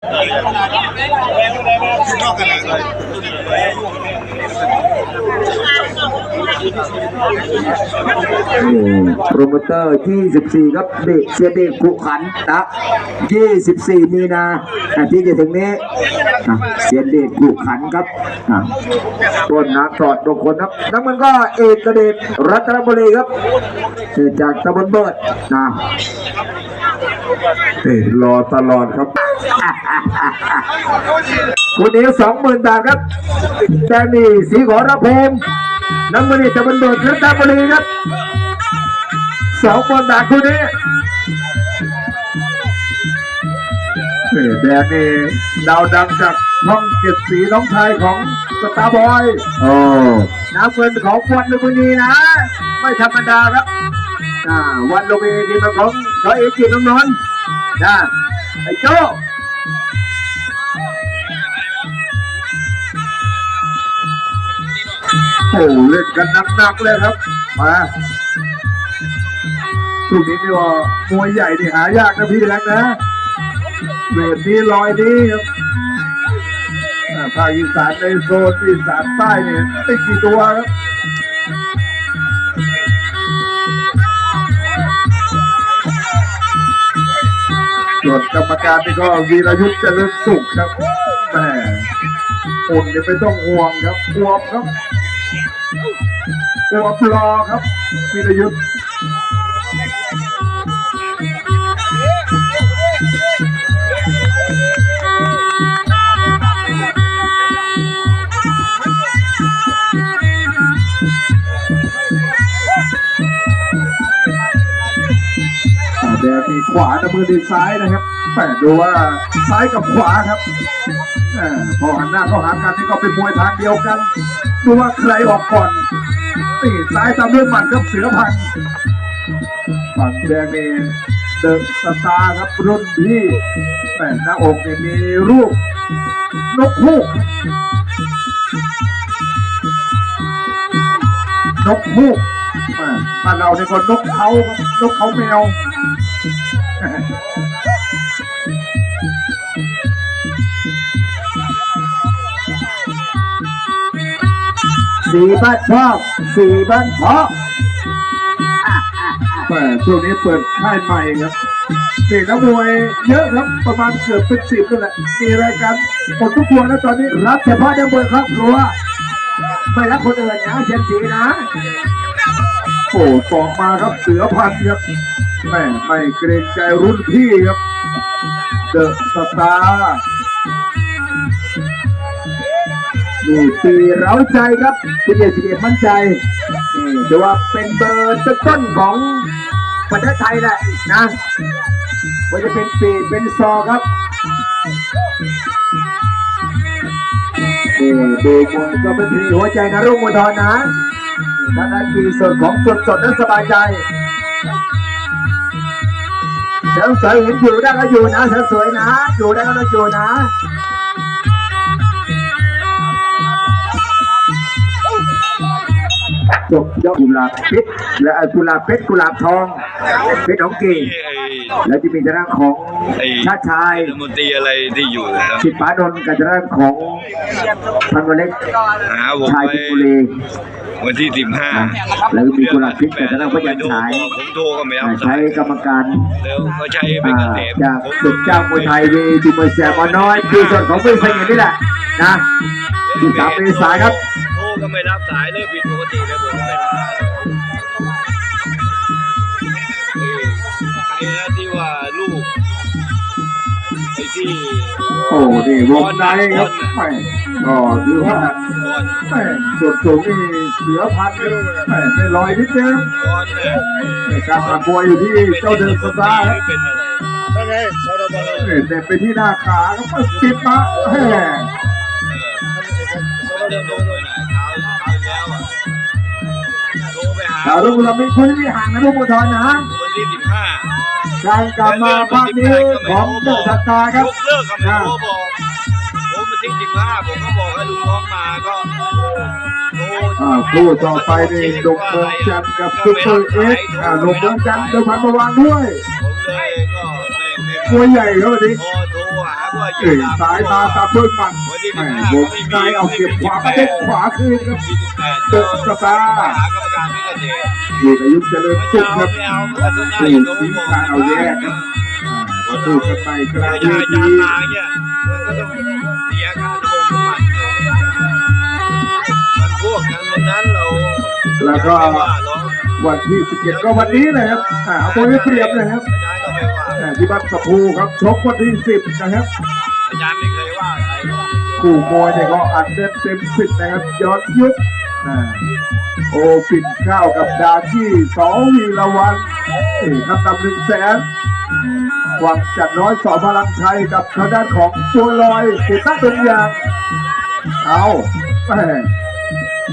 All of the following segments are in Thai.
โปรโมเตอร์ 24 ครับ เด็กเสียเด็กผูกขันนะ24 มีนาะที่จะถึงนี้เสียเด็กผูกขันครับต้นนักตอดทุกคนครับนักมันก็เอกเดชรัตนบุรีครับ จากตะบนเบิดนะ เอ้ยรอตลอดครับ คุณนี้สองหมื่นบาทครับแดงนี่สีขอระพงน้ำมันนี่ตะบนเบิดรัตนบุรีครับสองหมื่นบาทคุณนี้เอ้ยแดงนี่ดาวดังจากช่องเจ็ดสีน้องชายของสตาร์บอยโอ้น้ำเงินของวันลุมพินีนะ ไม่ธรรมดาครับ อ่าวันลุมพินีทีมของร้อยเอกจีนน้องนนท์นะไอ้โจ้โอ้เล่นกันหนักๆเลยครับ มาช่วงนี้นี่ว่ามวยใหญ่นี่หายากนะพี่แรงนะเวทนี้ลอยนี้ครับอ่าภาคอีสานในโซนอีสานใต้เนี่ยไม่กี่ตัวครับ ส่วนกรรมการนี่ก็วีรยุทธ์เจริญสุขครับแหมอุ่นเนี่ยไม่ต้องห่วงครับอวบครับอวบรอครับวีรยุทธ์ ขวานะมือดีซ้ายนะครับแต่ดูว่าซ้ายกับขวาครับพอหันหน้าเข้าหากันนี่ก็เป็นมวยทางเดียวกัน ดูว่าใครออกก่อนนี่ซ้ายตามด้วยหมัดครับเสือพันธุ์ฝั่งแดงนี่เดอะสตาร์ครับรุ่นพี่แต่หน้าอกนี่มีรูปนกฮูกนกฮูกแหม่บ้านเราเนี่ยก็นกเขาครับนกเขาแมว สีบ้านพ่อสีบ้านพ่อแหม่ช่วงนี้เปิดค่ายใหม่ครับเด็กนักมวยเยอะครับประมาณเกือบเป็นสิบนั่นแหละมีรายการหมดทุกตัวแล้วตอนนี้รับเฉพาะนักมวยครอบรัวไม่รับคนอื่นนะเชียนสีนะ โอ้สองมาครับเสือพันธ์ครับแม่ไม่เกรงใจรุ่นพี่ครับเดอะสตาร์นี่ปีเร้าใจครับคุณเดสิเดชมั่นใจนี่ถือว่าเป็นเบอร์ต้นของประเทศไทยแหละนะว่าจะเป็นปีเป็นซอครับเด็กมวยก็เป็นผีหัวใจนะรุ่งมวยทอนนะ ทางด้านปีสดของสดสดๆนั้นสบายใจเสริมสวยเห็นอยู่ได้ก็อยู่นะเสริมสวยนะ อยู่ได้ก็ต้องอยู่นะจบยอดกุหลาบเพชรและเอ่อกุหลาบเพชรกุหลาบทองเพชรของเก่งไอ้แล้วจะมีทางด้านของไอ้ชาติชายรัฐมนตรีอะไรที่อยู่นะสิทธิปานนท์กับทางด้านของพันวเล็กหาผมชายไปพิบุรี วันที่สิบห้านะแล้วก็มีกุหลาบเพชรกับทางด้านพยัญชายผมโทรก็ไม่รับใช้สายกรรมการแล้วก็ใช้เป็นอ่าเกษตรจากผมศึกเจ้ามวยไทยเวทีมวยแสบน้อยที่สดของเป็นเสงี่ยมนี่แหละนะที่สามเมษายนครับโทรก็ไม่รับสายเลยผิดปกติเลยผมไม่รับ ไอ้ที่โอ้นี่วงในครับแม่ก็ถือว่าบอลแม่ส่วนสูงนี่เสือพันธุ์ครับแม่ไม่ลอยนิดนึงบอลเนี่ยการผ่านมวยอยู่ที่เจ้าเดินสตาร์ครับเป็นอะไรเนี่ยเด็บไปที่หน้าขาก็มาปิดมาแห ดาวรุ่งเราไม่คุ้นไม่ห่างนะรุ่งมวยทอนนะวันที่สิบห้าการกลับมาภาคนี้ของเดอะสตาร์ครับยกเลิกกับไม่โทรบอกผมมาทิ้งสิบห้าผมก็บอกให้ลุงน้องมาก็โทรอ่าคู่ต่อไปนี่หนุ่มเมืองจันทร์กับซุปเปอร์เอ็กซ์อ่าหนุ่มเมืองจันทร์เดินผ่านมาวางด้วยผมเลยก็ไตัวใหญ่เรับวันนี้โอ้โหหาว่าสายตาตามด้วยปันแหมบกนายเอาเก็บขวากระเด็นขวาคืนครับเตะสตาร์นี่อายุเจริญสุขครับนี่ทีมการเอาแยกครับประตูกระไปกระเวทีแล้วก็วันที่ 17 ก็วันนี้ลยครับหาตัวนี้เปรียบเลยครับ ว่าอ่าที่บ้านสะพูครับชกวันที่10นะครับ อาจารย์ไม่เคยว่าอะไรคู่มวยเนี่ยก็อัดเต็มเต็มสิบนะครับย้อนยุคอ่าโอปิ่นข้าวกับดาที่สองวีละวันนี่ครับตำหนึ่งแสนหวังจัดน้อยสอพลังชัยกับทางด้านของตัวลอยเกตั้งเป็นอย่างเอาแม่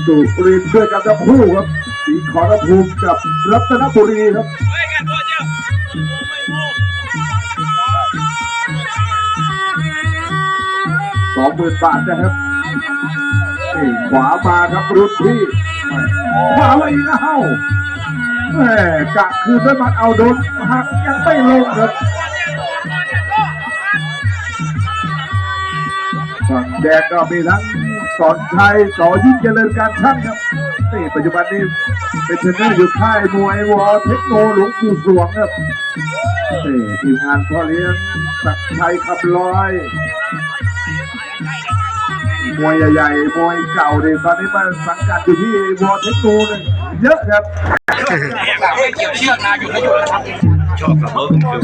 ดูรินทร์ด้วยกันทั้งคู่ครับสีขอรภูมิกับรัตนบุรีครับ สองหมื่นบาทนะครับนี่ขวามาครับรุ่นพี่ขวามาอีกเอ้าแหม่กะคืนด้วยมันเอาโดนหักยังไม่ลงครับฝั่งแดงก็มีทั้งสอนชัยสอยิ่งเจริญการช่างครับนี่ปัจจุบันนี้เป็นเทรนเนอร์อยู่ค่ายมวยวอเทคโนหลวงปู่สวงครับนี่ทีมงานพ่อเลี้ยงศักชัยคำลอย มวยใหญ่ๆมวยเก่าเนี่ยตอนนี้มาสังกัดอยู่ที่วอเทคโนเลยเยอะครับชอบขับรถคือ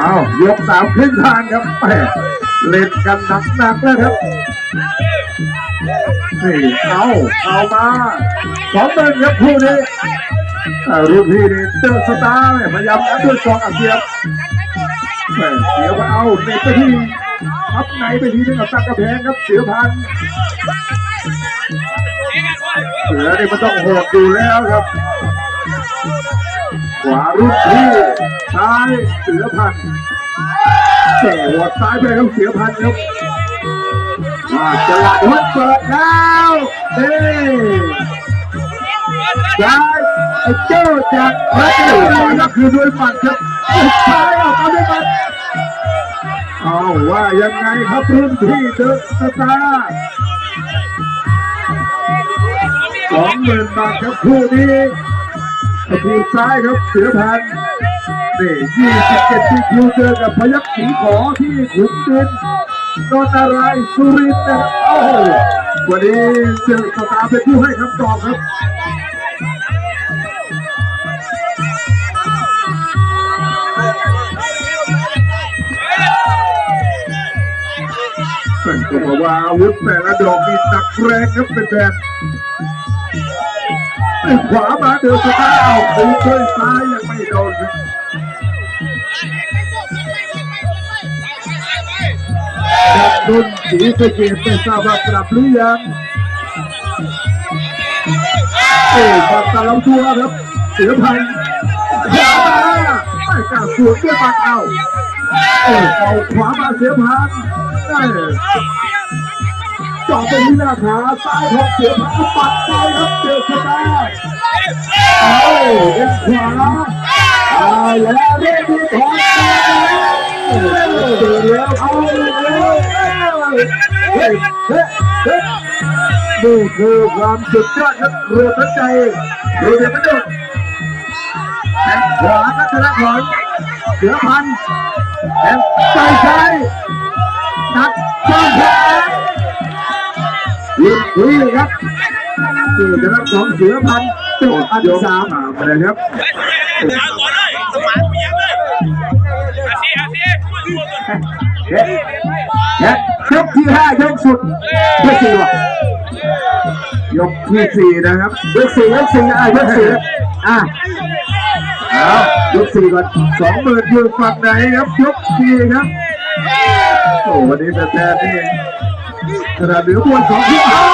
อ้าวยกสามครึ่งทางครับแหมเล่นกันหนักๆแล้วครับ นี่เอาเอามาสองเดินครับคู่นี้อ่รุ่นพี่นี่เจอสตาร์เนี่ยพยายามอัดด้วยซองอัดเสียบแต่เสียว่าเอาเน็ตไปที่ทับไหนไปที่นึงกับตั้งกระแพงครับเสือพันเสือนี่มันต้องโหดอยู่แล้วครับ ขวารุ่นพี่ซ้ายเสือพันธุ์เจ๋หัวซ้ายไปครับเสือพันครับ มาจะหลังวัดเปิดแล้วเด้ซ้ายไอ้เจ้าจากรัตนบุรีก็คือด้วยหมัดครับซ้ายออกมาด้วยหมัดเอาว่ายังไงครับรุ่นพี่เดอะสตาร์สองหมื่นบาทครับคู่นี้กระพูซ้ายครับเสือพันนี่ยี่สิบเจ็ดที่คิวเจอกับพยัคฆ์สีขอที่ขุนดิน นนทรายสุรินทร์นะครับโอ้โหวันนี้เจอสตาร์เป็นผู้ให้คำตอบครับแต่ก็บอกว่าอาวุธแต่ละดอกมีหนักแรงครับเป็นแฟนไอ้ขวามาเดือดสตาร์เอาคืนด้วยซ้ายยังไม่โดนครับ จากโดนสีสะเกตไม่ทราบว่ากลับหรือยังโอ้บัตรตะลำตัวครับเสือพันธุ์ขวามาไม่กล้าสวนด้วยบัตรเอาโอ้เอาขวามาเสือพันธุ์ได้จ่อไปที่หน้าขาซ้ายของเสือพันธ์ปัดไปครับเจอสตาเอาขวาเอาแล้วเรียกที่ถอน นี่คือความสุดยอดครัอรวมทั้งใจดูเด็กมันดุแขนขวาก็ชนะของเสือพันแขนใจใช้ตัดจ้องแขนลุกคุยครับดูชนะของเสือพันตุกอันสามมาเลยครับ เฮ้ยกที่ห้ายกสุดยกสี่วะยกที่สี่นะครับยกสี่ยกสี่อะยกสี่อะเอายกสี่ก่อนสองหมื่นอยู่ฝั่งไหนครับยกสี่ครับโอ้วันนี้แต่แต่นี่ขนาดเหลือบวลสองที่เอา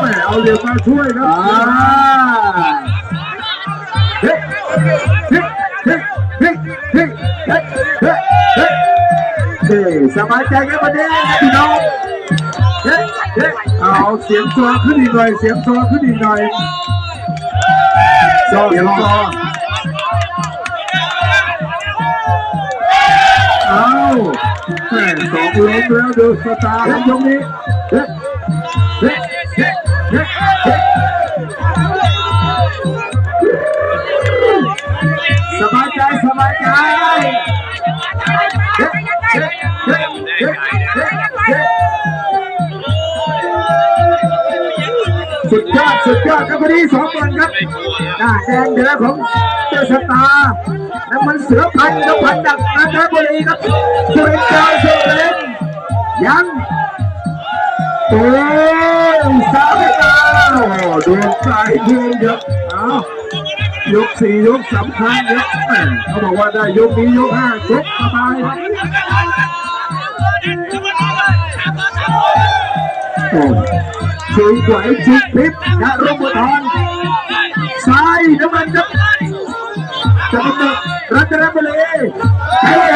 แหมเอาเหลี่ยมมาช่วยครับเฮ้เฮ้เฮ้เฮ้เฮ้เฮ้ สบายใจกันวันนี้พี่น้องเฮ้เฮ้เอาเสียงซอขึ้นอีกหน่อย เสียงซอขึ้นอีกหน่อยจอเสียงรซออเอาแม่สองล้มแล้วดูสตาร์ทยกนี้เฮ้ นี้สองคนครับหน้าแดงเดือของเจ้าชะตาน้ำมันเสือพันธุ์กับพันธุ์ดักราชบุรีครับสุรินทร์ดาวสุรินยังโอ้ยสามดาวดวงใจเพื่อนเยอะเอายกสี่ยกสำคัญเยอะแม่เขาบอกว่าได้ยกนี้ยกห้ายกสบายครับโอ้ ยช่วยไหวชิดพริบนะรบุทรซ้ายน้ำมันครับจะเป็นรัตนบุรีเฮ้ย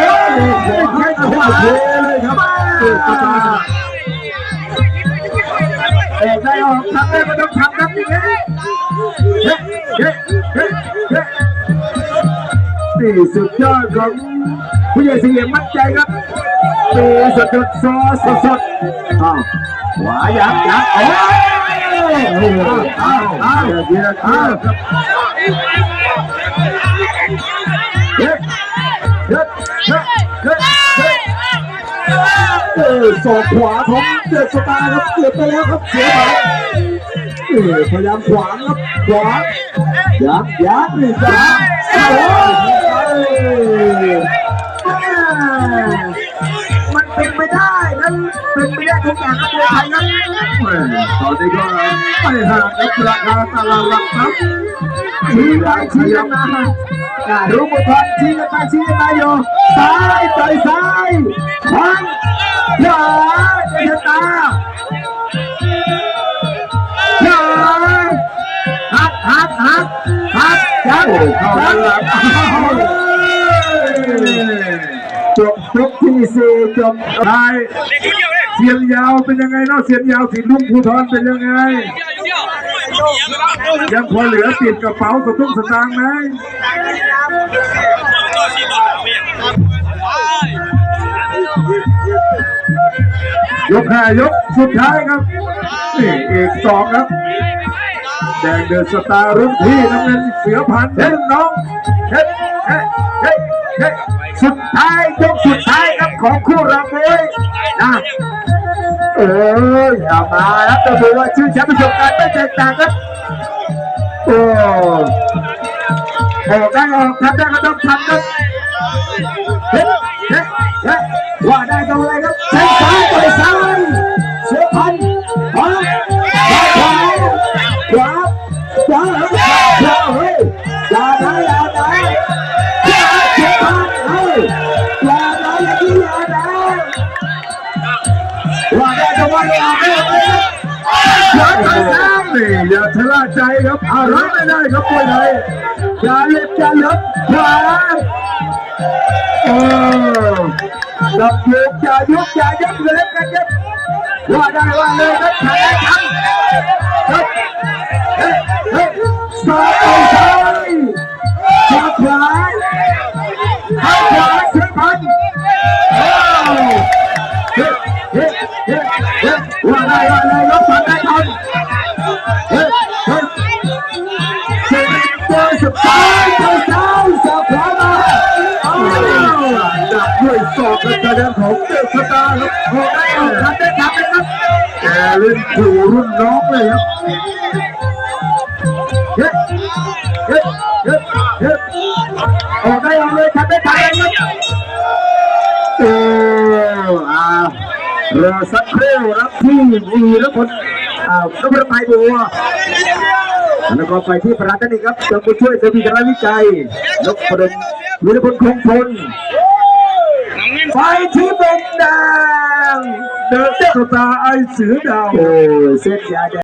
แค่ขวาเลยครับเอกตาเอกได้ออกทำได้ก็ต้องทำครับอย่างนี้เฮ้เฮ้เฮ้เฮ้นี่สุดยอดของผู้ใหญ่เสียงมั่นใจครับตีสดสดซอสดสดอ้าว ขวายับยับโอ้ยอ้าวอ้าวอ้าวเยียร์อ้าวครับเฮ้เฮ้เฮ้เฮ้เฮ้เออศอกขวาของเดชสตาร์ครับเกือบไปแล้วครับเสียหายเออพยายามขวางครับขวางยับยับนี่ยับโอ้ย ทุกอย่างครับมวยไทยครับแม่ตอนนี้ก็ไม่ห่างกับราคาตลาดหลักทรัพย์ชี้ไปชี้กันมาอ่ารู้บุทรชี้กันไปชี้กันมาอยู่ซ้ายต่อยซ้ายขวาขวาเจ้าตาขวาหักหักหักหักยับโอ้เข้ายัด้านบหลังจบยกที่สี่จบทาย เสียนยาวเป็นยังไงเนาะเสียนยาวสีลุงภูทรเป็นยังไง ยังพอเหลือติดกระเป๋าสตุ้งสตางค์ไหมยกห้ายกสุดท้ายครับนี่เอกสองครับ แดงเดินสตาร์รุ่นพี่น้ำเงินเสือพันธ์เฮ้ยน้องเฮ้เฮ้เฮ้สุดท้ายยกสุดท้ายครับของคู่เราเลย นะเอออย่ามาครับจะถือว่าชื่อแชมป์ประสบการณ์ไม่แตกต่างครับโอ้ออกได้ออกทำได้ก็ต้องทำครับเฮ้ยเฮ้ยว่าได้ก็อะไรครับ ว่าได้ก็ว่าได้เอาไม่เอาไม่เอาขวาต่อยซ้ายนี่อย่าชะล่าใจครับอารับไม่ได้ครับมวยไทยอย่าเล็บอย่าเล็บขวาเออดับยุกอย่ายุกอย่ายุกเล็บกันย็บว่าได้ว่าเลยครับทำได้ทำเฮ้ยเฮ้ยเฮ้สอบต่อยซ้าย เล่นขู่รุ่นน้องเลยครับเฮ้ยเฮ้ยเฮ้ยเฮ้ยออกได้ออกเลยทำได้ทำเลยครับโอ้อ่ารอสักครู่รับที่วีแล้วคนอ่านพไมบัวแล้วก็ไปที่ประธานนี่ครับจะผู้ช่วยเสมีธารวิจัยนกประดมวิรพลคงพลไฟที่เป็นแดง เดชะตาไอเสือดาว โอ้ยเส้นยาแดง